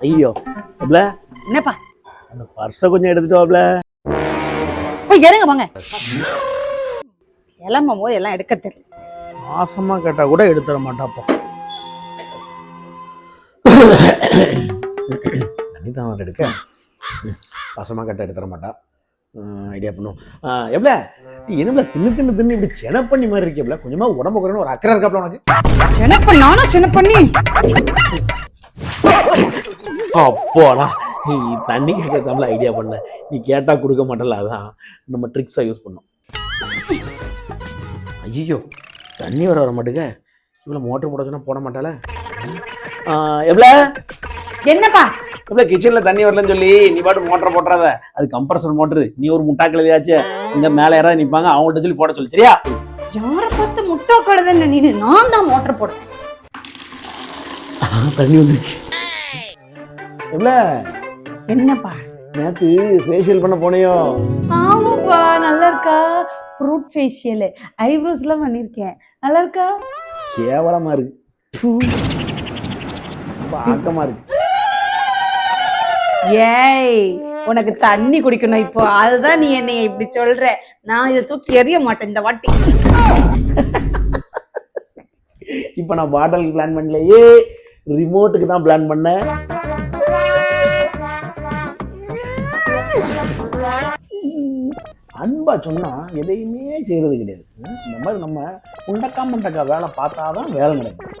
ஐயோ மாப்ள என்னப்பா? அந்த பர்ஸை கொஞ்சம் எடுத்துட்டு வாப்ல போய் இறங்க வாங்க. கிளம்பும் போது எல்லாம் எடுக்க தெரியல. மாசமா கேட்டா கூட எடுத்துட மாட்டாப்பா. தண்ணி தான் எடுக்க. மாசமா கேட்டா எடுத்துட மாட்டா. ஐடியா பண்ணும். எவ்வளோ என்ன தின்னு தின்னு தின்னு இப்படி சென பண்ணி மாதிரி இருக்கேப்ல கொஞ்சமா உடம்பு குறைன்னு ஒரு அக்கறை இருக்காப்ல உனக்கு? சினப்ப நானும் சின்ன பண்ணி அப்போடா. தண்ணி கேட்கறதாம்ல ஐடியா பண்ண. நீ கேட்டா கொடுக்க மாட்டல அதான். நம்ம ட்ரிக்ஸா யூஸ் பண்ணோம். ஐயோ தண்ணி வர வர மாட்டேங்க இவ்வளோ மோட்டர் போட சொன்னா போட மாட்டாள. எவ்வளோ? என்னப்பா? எவ்வளோ கிச்சனில் தண்ணி வரலன்னு சொல்லி நீ பாட்டு மோட்டர் போட்டுறாத. அது கம்ப்ரஸர் மோட்டரு நீ ஒரு முட்டாக்கள் எதையாச்சு இங்கே மேலே யாராவது நிற்பாங்க அவங்கள்ட்ட சொல்லி போட சொல்லு சரியா? யார பார்த்து முட்டை கழுதுன்னு நீ நான் தான் மோட்டர் போடுறேன் தண்ணி வந்துச்சு எவ்வளோ என்னப்பா? நேற்று ஃபேஷியல் பண்ண போனையோ? ஆமாப்பா நல்லா இருக்கா ஃப்ரூட் ஃபேஷியல் ஐப்ரோஸ்லாம் பண்ணியிருக்கேன் நல்லா இருக்கா கேவலமா இருக்கு. ரொம்ப ஆக்கமா இருக்கு. ஏய் உனக்கு தண்ணி குடிக்கணும் இப்போ. அதுதான் நீ என்னை இப்படி சொல்ற. நான் இதை தூக்கி எறிய மாட்டேன் இந்த வாட்டி. இப்போ நான் பாட்டலுக்கு பிளான் பண்ணலையே. ரிமோட்டுக்கு தான் பிளான் பண்ணேன். அன்பா சொன்னா எதையுமே செய்யறது கிடையாது. இந்த மாதிரி நம்ம உண்டக்கா மண்டக்கா வேலை பார்த்தாதான் வேலை நடக்கும்